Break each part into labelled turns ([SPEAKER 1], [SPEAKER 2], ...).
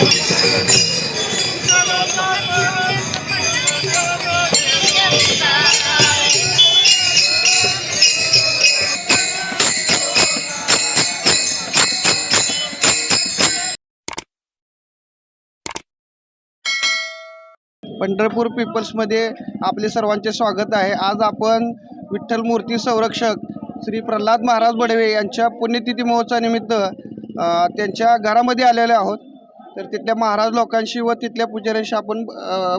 [SPEAKER 1] पंढरपूर पीपल्समध्ये आपले सर्वांचे स्वागत आहे. आज आपण विठ्ठल मूर्ती संरक्षक श्री प्रल्हाद महाराज बडवे यांच्या पुण्यतिथी महोत्सवानिमित्त त्यांच्या घरामध्ये आलेले आहोत. तर तिथल्या महाराज लोकांशी व तिथल्या पुजाऱ्यांशी आपण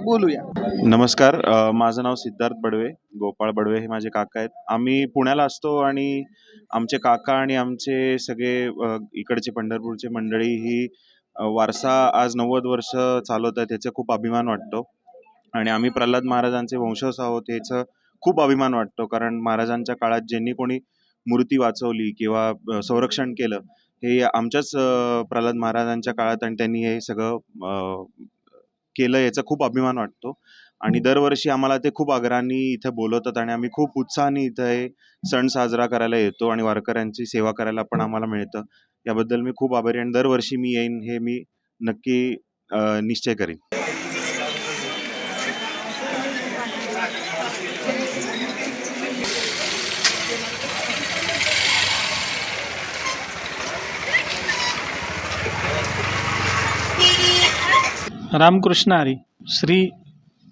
[SPEAKER 1] बोलूया.
[SPEAKER 2] नमस्कार माझं नाव सिद्धार्थ बडवे गोपाळ बडवे हे माझे काका आहेत. आम्ही पुण्याला असतो आणि आमचे काका आणि आमचे सगळे इकडचे पंढरपूरचे मंडळी ही वारसा आज नव्वद वर्ष चालवत आहे त्याचा खूप अभिमान वाटतो. आणि आम्ही प्रल्हाद महाराजांचे वंशज आहोत याचं खूप अभिमान वाटतो. कारण महाराजांच्या काळात ज्यांनी कोणी मूर्ती वाचवली किंवा संरक्षण केलं हे आमच्याच प्रल्हाद महाराजांच्या काळात आणि त्यांनी हे सगळं केलं याचा खूप अभिमान वाटतो. आणि दरवर्षी आम्हाला ते खूप आग्रहाने इथं बोलवतात आणि आम्ही खूप उत्साहाने इथं हे सण साजरा करायला येतो आणि वारकऱ्यांची सेवा करायला पण आम्हाला मिळतं. याबद्दल मी खूप आभारी आणि दरवर्षी मी येईन हे मी नक्की निश्चय करीन.
[SPEAKER 3] रामकृष्ण हरी श्री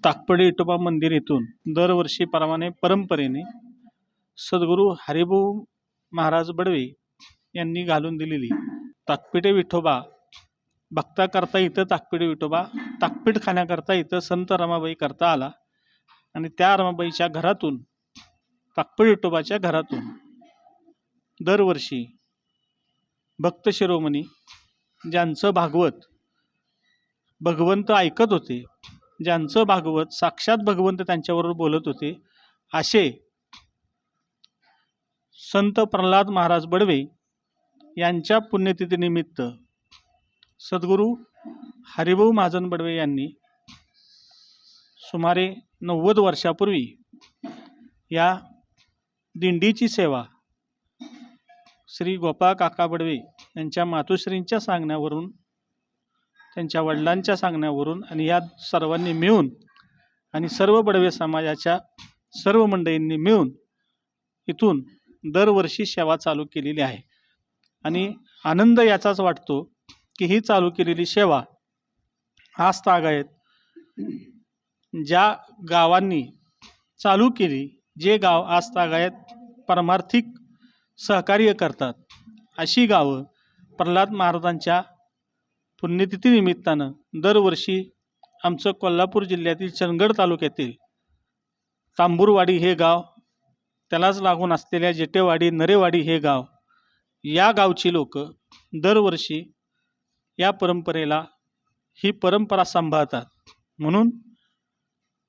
[SPEAKER 3] ताकपडे इटोबा मंदिर येथून दरवर्षी परमाने परंपरेने सद्गुरू हरिभाऊ महाराज बडवे यांनी घालून दिलेली ताकपिटे विठोबा भक्ता करता इथं ताकपिटे विठोबा ताकपीठ खाण्याकरता इथं संत रमाबाई करता आला आणि त्या रमाबाईच्या घरातून ताकपीठ विठोबाच्या घरातून दरवर्षी भक्त शिरोमणी ज्यांचं भागवत भगवंत ऐकत होते. ज्यांचं भागवत साक्षात भगवंत त्यांच्याबरोबर बोलत होते असे संत प्रल्हाद महाराज बडवे यांच्या पुण्यतिथीनिमित्त सद्गुरू हरिभाऊ महाजन बडवे यांनी सुमारे नव्वद वर्षापूर्वी या दिंडीची सेवा श्री गोपाळ काका बडवे यांच्या मातोश्रींच्या सांगण्यावरून त्यांच्या वडिलांच्या सांगण्यावरून आणि या सर्वांनी मिळून आणि सर्व बडवे समाजाच्या सर्व मंडळींनी मिळून इथून दरवर्षी सेवा चालू केलेली आहे. आणि आनंद याचाच वाटतो की ही चालू केलेली सेवा आज तागायत ज्या गावांनी चालू केली जे गाव आज तागायत परमार्थिक सहकार्य करतात. अशी गावं प्रल्हाद महाराजांच्या पुण्यतिथीनिमित्तानं दरवर्षी आमचं कोल्हापूर जिल्ह्यातील चंदगड तालुक्यातील तांबूरवाडी हे गाव त्यालाच लागून असलेल्या जेटेवाडी नरेवाडी हे गाव या गावची लोक दरवर्षी या परंपरेला ही परंपरा सांभाळतात. म्हणून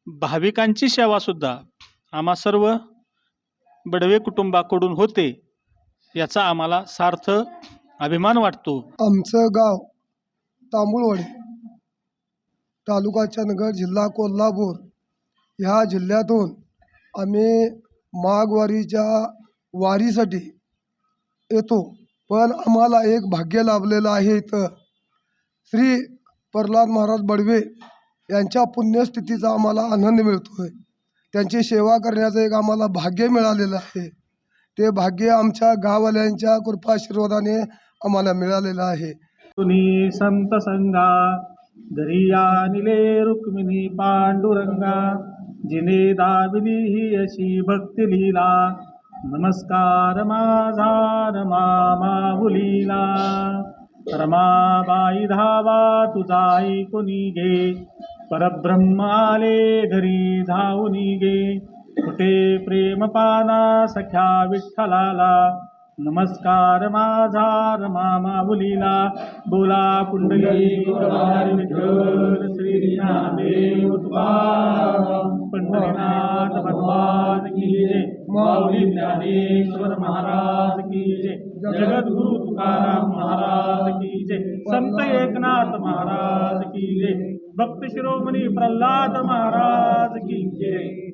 [SPEAKER 3] भाविकांची सेवासुद्धा आम्हा सर्व बडवे कुटुंबाकडून होते याचा आम्हाला सार्थ अभिमान वाटतो.
[SPEAKER 4] आमचं गाव तांबुळवाडी तालुका चंदगड जिल्हा कोल्हापूर ह्या जिल्ह्यातून आम्ही माघवारीच्या वारीसाठी येतो. पण आम्हाला एक भाग्य लाभलेलं आहे इथं. श्री प्रल्हाद महाराज बडवे यांच्या पुण्यस्थितीचा आम्हाला आनंद मिळतो आहे त्यांची सेवा करण्याचं एक आम्हाला भाग्य मिळालेलं आहे. ते भाग्य आमच्या गाववाल्यांच्या कृपाशीर्वादाने आम्हाला मिळालेलं आहे.
[SPEAKER 3] तुनी संत संगा दरिया निले रुक्मिणी पांडुरंगा जिने दाविली ही अशी भक्ती लीला नमस्कार माझा रमा माहुलीला रमाबाई धावा तुझा ऐकुनी घे परब्रह्म आले घरी धावूनी घे कुठे प्रेम पाना सख्या विठ्ठलाला नमस्कार माझा रमा माऊलीला बोला कुंडली पंढरीनाथ भगवान की जय। माऊली ज्ञानेश्वर महाराज की जय। जगद्गुरु तुकाराम महाराज की जय। संत एकनाथ महाराज की जय। भक्त शिरोमणि प्रल्हाद महाराज की जय।